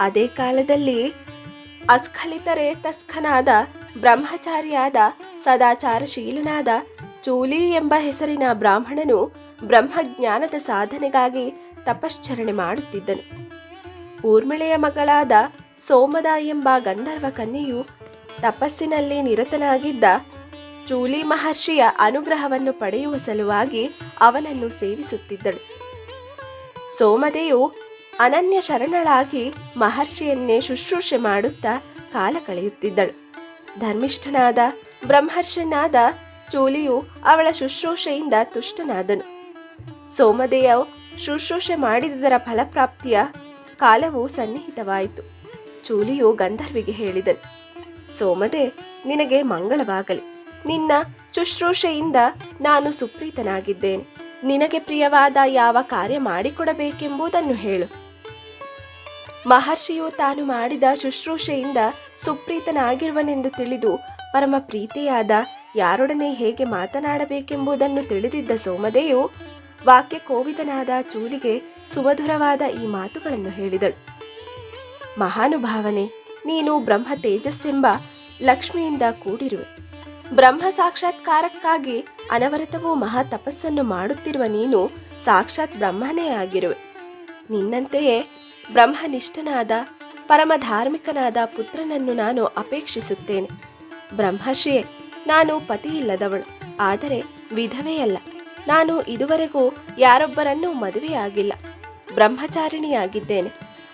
ಅದೇ ಕಾಲದಲ್ಲಿ ಅಸ್ಖಲಿತರೇ ತಸ್ಖನಾದ ಬ್ರಹ್ಮಚಾರಿಯಾದ ಸದಾಚಾರಶೀಲನಾದ ಚೂಲಿ ಎಂಬ ಹೆಸರಿನ ಬ್ರಾಹ್ಮಣನು ಬ್ರಹ್ಮಜ್ಞಾನದ ಸಾಧನೆಗಾಗಿ ತಪಶ್ಚರಣೆ ಮಾಡುತ್ತಿದ್ದನು. ಊರ್ಮಿಳೆಯ ಮಗಳಾದ ಸೋಮದ ಎಂಬ ಗಂಧರ್ವ ಕನ್ಯೆಯು ತಪಸ್ಸಿನಲ್ಲಿ ನಿರತನಾಗಿದ್ದ ಚೂಲಿ ಮಹರ್ಷಿಯ ಅನುಗ್ರಹವನ್ನು ಪಡೆಯುವ ಸಲುವಾಗಿ ಅವನನ್ನು ಸೇವಿಸುತ್ತಿದ್ದಳು. ಸೋಮದೆಯು ಅನನ್ಯ ಶರಣಳಾಗಿ ಮಹರ್ಷಿಯನ್ನೇ ಶುಶ್ರೂಷೆ ಮಾಡುತ್ತಾ ಕಾಲ ಕಳೆಯುತ್ತಿದ್ದಳು. ಧರ್ಮಿಷ್ಠನಾದ ಬ್ರಹ್ಮರ್ಷನಾದ ಚೂಲಿಯು ಅವಳ ಶುಶ್ರೂಷೆಯಿಂದ ತುಷ್ಟನಾದನು. ಸೋಮದೆಯ ಶುಶ್ರೂಷೆ ಮಾಡಿದುದರ ಫಲಪ್ರಾಪ್ತಿಯ ಕಾಲವು ಸನ್ನಿಹಿತವಾಯಿತು. ಚೂಲಿಯು ಗಂಧರ್ವಿಗೆ ಹೇಳಿದನು, ಸೋಮದೆ, ನಿನಗೆ ಮಂಗಳವಾಗಲಿ. ನಿನ್ನ ಶುಶ್ರೂಷೆಯಿಂದ ನಾನು ಸುಪ್ರೀತನಾಗಿದ್ದೇನೆ. ನಿನಗೆ ಪ್ರಿಯವಾದ ಯಾವ ಕಾರ್ಯ ಮಾಡಿಕೊಡಬೇಕೆಂಬುದನ್ನು ಹೇಳು. ಮಹರ್ಷಿಯು ತಾನು ಮಾಡಿದ ಶುಶ್ರೂಷೆಯಿಂದ ಸುಪ್ರೀತನಾಗಿರುವನೆಂದು ತಿಳಿದು ಪರಮ ಪ್ರೀತಿಯಾದ ಯಾರೊಡನೆ ಹೇಗೆ ಮಾತನಾಡಬೇಕೆಂಬುದನ್ನು ತಿಳಿದಿದ್ದ ಸೋಮದೆಯು ವಾಕ್ಯ ಕೋವಿದನಾದ ಚೂಲಿಗೆ ಸುಮಧುರವಾದ ಈ ಮಾತುಗಳನ್ನು ಹೇಳಿದಳು. ಮಹಾನುಭಾವನೆ, ನೀನು ಬ್ರಹ್ಮ ತೇಜಸ್ಸೆಂಬ ಲಕ್ಷ್ಮಿಯಿಂದ ಕೂಡಿರುವೆ. ಬ್ರಹ್ಮ ಸಾಕ್ಷಾತ್ಕಾರಕ್ಕಾಗಿ ಅನವರತವೂ ಮಹಾ ತಪಸ್ಸನ್ನು ಮಾಡುತ್ತಿರುವ ನೀನು ಸಾಕ್ಷಾತ್ ಬ್ರಹ್ಮನೇ ಆಗಿರುವೆ. ನಿನ್ನಂತೆಯೇ ಬ್ರಹ್ಮನಿಷ್ಠನಾದ, ಪರಮಧಾರ್ಮಿಕನಾದ ಪುತ್ರನನ್ನು ನಾನು ಅಪೇಕ್ಷಿಸುತ್ತೇನೆ. ಬ್ರಹ್ಮಶ್ರಿಯೇ ನಾನು ಪತಿಯಿಲ್ಲದವಳು, ಆದರೆ ವಿಧವೆಯಲ್ಲ. ನಾನು ಇದುವರೆಗೂ ಯಾರೊಬ್ಬರನ್ನೂ ಮದುವೆಯಾಗಿಲ್ಲ. ಬ್ರಹ್ಮಚಾರಿಣಿಯಾಗಿದ್ದೇನೆ.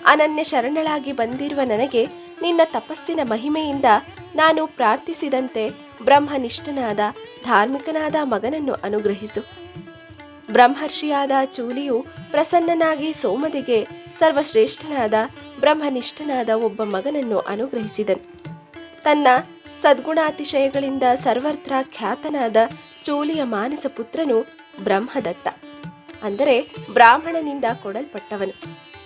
ಅನನ್ಯ ಶರಣಳಾಗಿ ಬಂದಿರುವ ನನಗೆ ನಿನ್ನ ತಪಸ್ಸಿನ ಮಹಿಮೆಯಿಂದ ನಾನು ಪ್ರಾರ್ಥಿಸಿದಂತೆ ಬ್ರಹ್ಮನಿಷ್ಠನಾದ, ಧಾರ್ಮಿಕನಾದ ಮಗನನ್ನು ಅನುಗ್ರಹಿಸು. ಬ್ರಹ್ಮರ್ಷಿಯಾದ ಚೂಲಿಯು ಪ್ರಸನ್ನನಾಗಿ ಸೋಮದಿಗೆ ಸರ್ವಶ್ರೇಷ್ಠನಾದ, ಬ್ರಹ್ಮನಿಷ್ಠನಾದ ಒಬ್ಬ ಮಗನನ್ನು ಅನುಗ್ರಹಿಸಿದನು. ತನ್ನ ಸದ್ಗುಣಾತಿಶಯಗಳಿಂದ ಸರ್ವತ್ರ ಖ್ಯಾತನಾದ ಚೂಲಿಯ ಮಾನಸ ಪುತ್ರನು ಬ್ರಹ್ಮದತ್ತ, ಅಂದರೆ ಬ್ರಾಹ್ಮಣನಿಂದ ಕೊಡಲ್ಪಟ್ಟವನು.